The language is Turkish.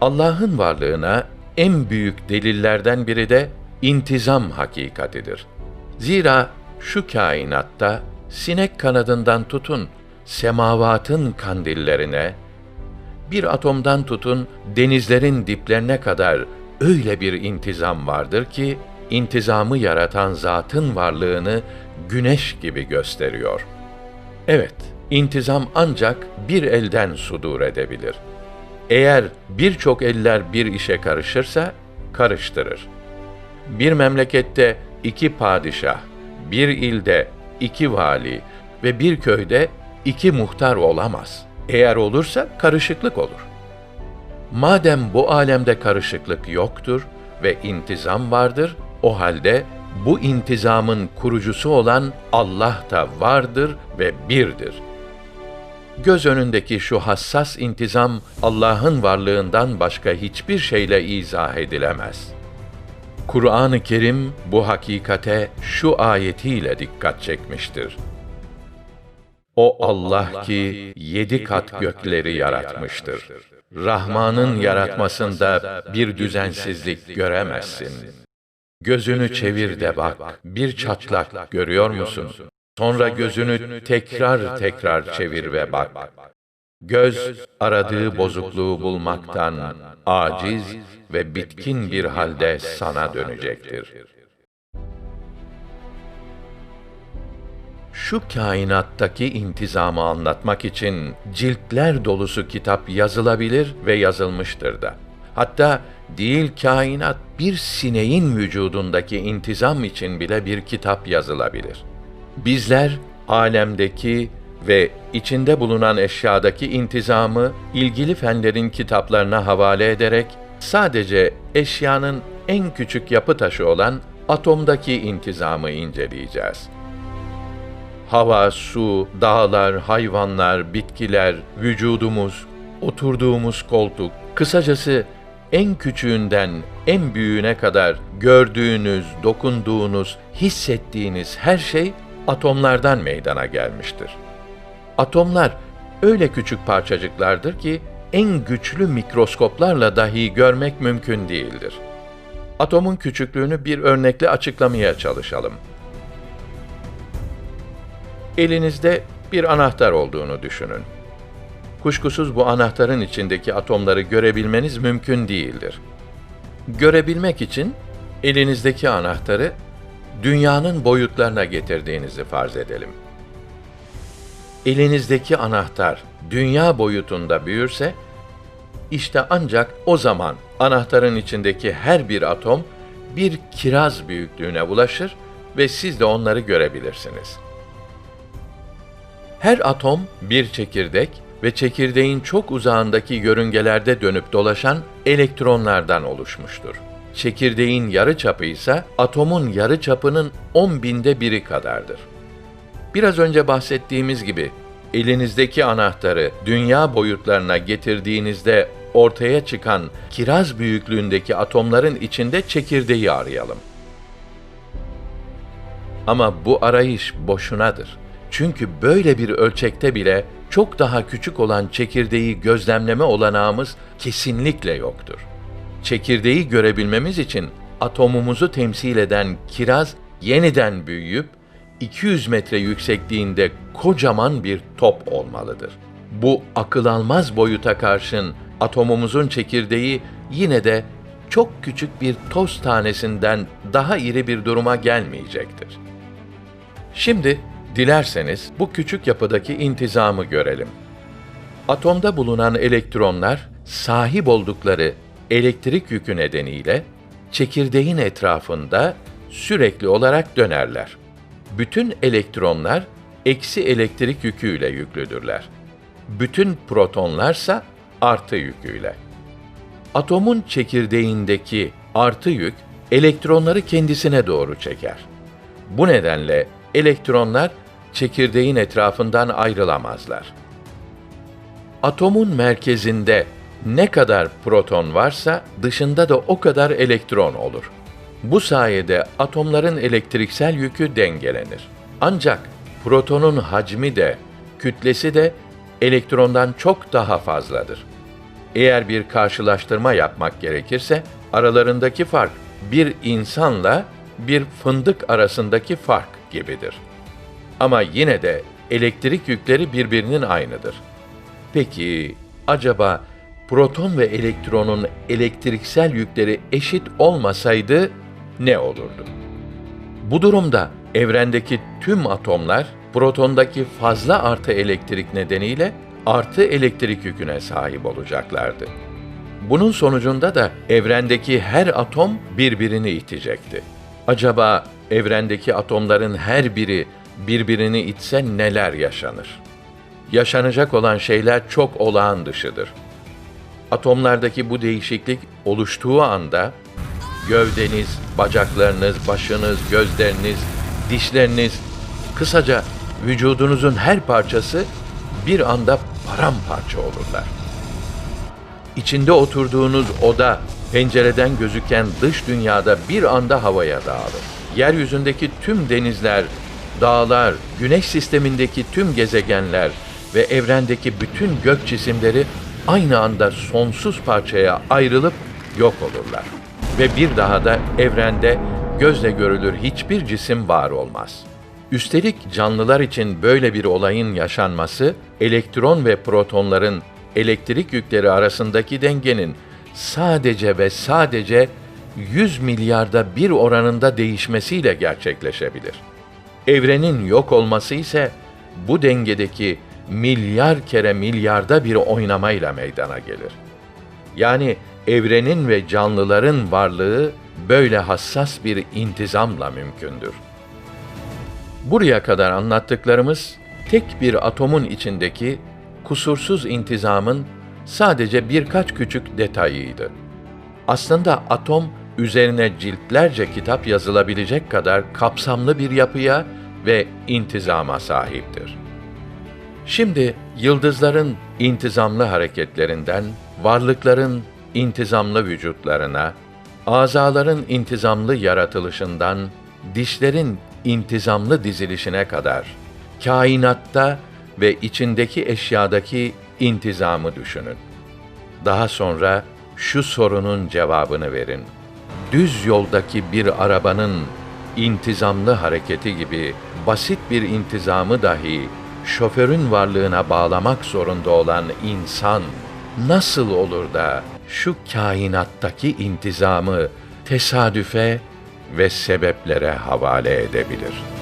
Allah'ın varlığına en büyük delillerden biri de intizam hakikatidir. Zira şu kainatta sinek kanadından tutun semavatın kandillerine, bir atomdan tutun denizlerin diplerine kadar öyle bir intizam vardır ki intizamı yaratan zatın varlığını güneş gibi gösteriyor. Evet, intizam ancak bir elden sudur edebilir. Eğer birçok eller bir işe karışırsa karıştırır. Bir memlekette iki padişah, bir ilde iki vali ve bir köyde iki muhtar olamaz. Eğer olursa karışıklık olur. Madem bu alemde karışıklık yoktur ve intizam vardır, o halde bu intizamın kurucusu olan Allah da vardır ve birdir. Göz önündeki şu hassas intizam Allah'ın varlığından başka hiçbir şeyle izah edilemez. Kur'an-ı Kerim bu hakikate şu ayetiyle dikkat çekmiştir. O Allah ki yedi kat gökleri yaratmıştır. Rahman'ın yaratmasında bir düzensizlik göremezsin. Gözünü çevir de bak, bir çatlak görüyor musun? Sonra gözünü tekrar tekrar çevir ve bak. Göz aradığı bozukluğu bulmaktan aciz ve bitkin bir halde sana dönecektir. Şu kainattaki intizamı anlatmak için ciltler dolusu kitap yazılabilir ve yazılmıştır da. Hatta değil kainat bir sineğin vücudundaki intizam için bile bir kitap yazılabilir. Bizler alemdeki ve içinde bulunan eşyadaki intizamı ilgili fenlerin kitaplarına havale ederek sadece eşyanın en küçük yapı taşı olan atomdaki intizamı inceleyeceğiz. Hava, su, dağlar, hayvanlar, bitkiler, vücudumuz, oturduğumuz koltuk, kısacası en küçüğünden en büyüğüne kadar gördüğünüz, dokunduğunuz, hissettiğiniz her şey atomlardan meydana gelmiştir. Atomlar öyle küçük parçacıklardır ki en güçlü mikroskoplarla dahi görmek mümkün değildir. Atomun küçüklüğünü bir örnekle açıklamaya çalışalım. Elinizde bir anahtar olduğunu düşünün. Kuşkusuz bu anahtarın içindeki atomları görebilmeniz mümkün değildir. Görebilmek için elinizdeki anahtarı dünyanın boyutlarına getirdiğinizi farz edelim. Elinizdeki anahtar dünya boyutunda büyürse işte ancak o zaman anahtarın içindeki her bir atom bir kiraz büyüklüğüne ulaşır ve siz de onları görebilirsiniz. Her atom bir çekirdek ve çekirdeğin çok uzağındaki yörüngelerde dönüp dolaşan elektronlardan oluşmuştur. Çekirdeğin yarı çapı ise atomun yarı çapının 10 binde biri kadardır. Biraz önce bahsettiğimiz gibi elinizdeki anahtarı dünya boyutlarına getirdiğinizde ortaya çıkan kiraz büyüklüğündeki atomların içinde çekirdeği arayalım. Ama bu arayış boşunadır. Çünkü böyle bir ölçekte bile çok daha küçük olan çekirdeği gözlemleme olanağımız kesinlikle yoktur. Çekirdeği görebilmemiz için atomumuzu temsil eden kiraz yeniden büyüyüp 200 metre yüksekliğinde kocaman bir top olmalıdır. Bu akıl almaz boyuta karşın atomumuzun çekirdeği yine de çok küçük bir toz tanesinden daha iri bir duruma gelmeyecektir. Şimdi dilerseniz bu küçük yapıdaki intizamı görelim. Atomda bulunan elektronlar sahip oldukları elektrik yükü nedeniyle çekirdeğin etrafında sürekli olarak dönerler. Bütün elektronlar eksi elektrik yüküyle yüklüdürler. Bütün protonlarsa artı yüküyle. Atomun çekirdeğindeki artı yük elektronları kendisine doğru çeker. Bu nedenle elektronlar çekirdeğin etrafından ayrılamazlar. Atomun merkezinde ne kadar proton varsa dışında da o kadar elektron olur. Bu sayede atomların elektriksel yükü dengelenir. Ancak protonun hacmi de kütlesi de elektrondan çok daha fazladır. Eğer bir karşılaştırma yapmak gerekirse, aralarındaki fark bir insanla bir fındık arasındaki fark gibidir. Ama yine de elektrik yükleri birbirinin aynıdır. Peki acaba proton ve elektronun elektriksel yükleri eşit olmasaydı ne olurdu? Bu durumda evrendeki tüm atomlar protondaki fazla artı elektrik nedeniyle artı elektrik yüküne sahip olacaklardı. Bunun sonucunda da evrendeki her atom birbirini itecekti. Acaba evrendeki atomların her biri birbirini itse neler yaşanır? Yaşanacak olan şeyler çok olağan dışıdır. Atomlardaki bu değişiklik oluştuğu anda gövdeniz, bacaklarınız, başınız, gözleriniz, dişleriniz, kısaca vücudunuzun her parçası bir anda paramparça olurlar. İçinde oturduğunuz oda pencereden gözüken dış dünyada bir anda havaya dağılır. Yeryüzündeki tüm denizler, dağlar, güneş sistemindeki tüm gezegenler ve evrendeki bütün gök cisimleri aynı anda sonsuz parçaya ayrılıp yok olurlar. Ve bir daha da evrende gözle görülür hiçbir cisim var olmaz. Üstelik canlılar için böyle bir olayın yaşanması, elektron ve protonların elektrik yükleri arasındaki dengenin sadece ve sadece 100 milyarda bir oranında değişmesiyle gerçekleşebilir. Evrenin yok olması ise bu dengedeki milyar kere milyarda bir oynamayla meydana gelir. Yani evrenin ve canlıların varlığı böyle hassas bir intizamla mümkündür. Buraya kadar anlattıklarımız tek bir atomun içindeki kusursuz intizamın sadece birkaç küçük detayıydı. Aslında atom üzerine ciltlerce kitap yazılabilecek kadar kapsamlı bir yapıya ve intizama sahiptir. Şimdi yıldızların intizamlı hareketlerinden, varlıkların intizamlı vücutlarına, azaların intizamlı yaratılışından, dişlerin intizamlı dizilişine kadar, kainatta ve içindeki eşyadaki intizamı düşünün. Daha sonra şu sorunun cevabını verin. Düz yoldaki bir arabanın intizamlı hareketi gibi basit bir intizamı dahi şoförün varlığına bağlamak zorunda olan insan nasıl olur da şu kainattaki intizamı tesadüfe ve sebeplere havale edebilir?''